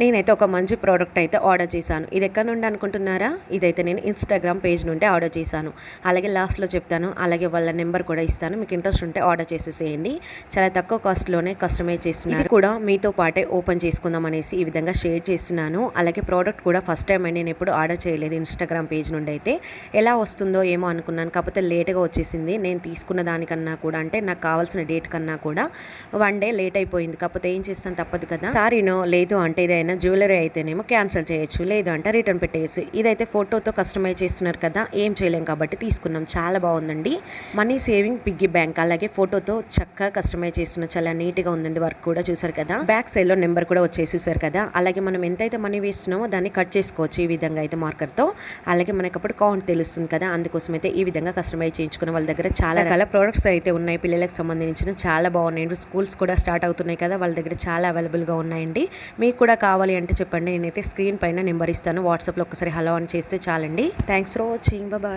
నేనైతే ఒక మంచి ప్రోడక్ట్ అయితే ఆర్డర్ చేశాను. ఇది ఎక్కడ నుండి అనుకుంటున్నారా? ఇదైతే నేను ఇన్స్టాగ్రామ్ పేజ్ నుండి ఆర్డర్ చేశాను. అలాగే లాస్ట్లో చెప్తాను. అలాగే వాళ్ళ నెంబర్ కూడా ఇస్తాను. మీకు ఇంట్రెస్ట్ ఉంటే ఆర్డర్ చేసేసేయండి. చాలా తక్కువ కాస్ట్లోనే కస్టమైజ్ చేస్తున్నారు. కూడా మీతో పాటే ఓపెన్ చేసుకుందాం అనేసి ఈ విధంగా షేర్ చేస్తున్నాను. అలాగే ప్రోడక్ట్ కూడా ఫస్ట్ టైం నేను ఎప్పుడు ఆర్డర్ చేయలేదు ఇన్స్టాగ్రామ్ పేజ్ నుండి అయితే. ఎలా వస్తుందో ఏమో అనుకున్నాను. కాకపోతే లేట్గా వచ్చేసింది. నేను తీసుకున్న దానికన్నా కూడా అంటే నాకు కావాల్సిన డేట్ కన్నా కూడా వన్ డే లేట్ అయిపోయింది. కాకపోతే ఏం చేస్తాను? తప్పదు కదా. సారీనో లేదు అంటే ఇదైనా జ్యువెలరీ అయితేనేమో క్యాన్సిల్ చేయొచ్చు లేదు అంటే రిటర్న్ పెట్టేయచ్చు. ఇదైతే ఫోటోతో కస్టమైజ్ చేస్తున్నారు కదా ఏం చేయలేం కాబట్టి తీసుకున్నాం. చాలా బాగుందండి. మనీ సేవింగ్ పిగ్గీ బ్యాంక్ అలాగే ఫోటోతో చక్కగా కస్టమైజ్ చేస్తున్న చాలా నీట్గా ఉందండి వర్క్ కూడా చూసారు కదా. బ్యాక్ సైడ్లో నెంబర్ కూడా వచ్చేసి చూసారు కదా. అలాగే మనం ఎంతైతే మనీ వేస్తున్నామో దాన్ని కట్ చేసుకోవచ్చు ఈ విధంగా అయితే మార్కర్తో. అలాగే మనకి అప్పుడు కౌంట్ తెలుస్తుంది కదా అందుకోసం అయితే ఈ విధంగా కస్టమైజ్ చేయించుకున్న వాళ్ళ దగ్గర చాలా రకాల ప్రోడక్ట్స్ అయితే ఉన్నాయి. పిల్లలకు సంబంధించిన చాలా బాగున్నాయి స్కూల్స్ కూడా స్టార్ట్ అవుతున్నాయి కదా వాళ్ళ దగ్గర చాలా అవైలబుల్గా ఉన్నాయండి. మీకు కూడా కావాలి అంటే చెప్పండి. నేనైతే స్క్రీన్ పైన నెంబర్ ఇస్తాను. వాట్సాప్లో ఒకసారి హలో అని చేస్తే చాలండి. Thanks for watching. బాయ్.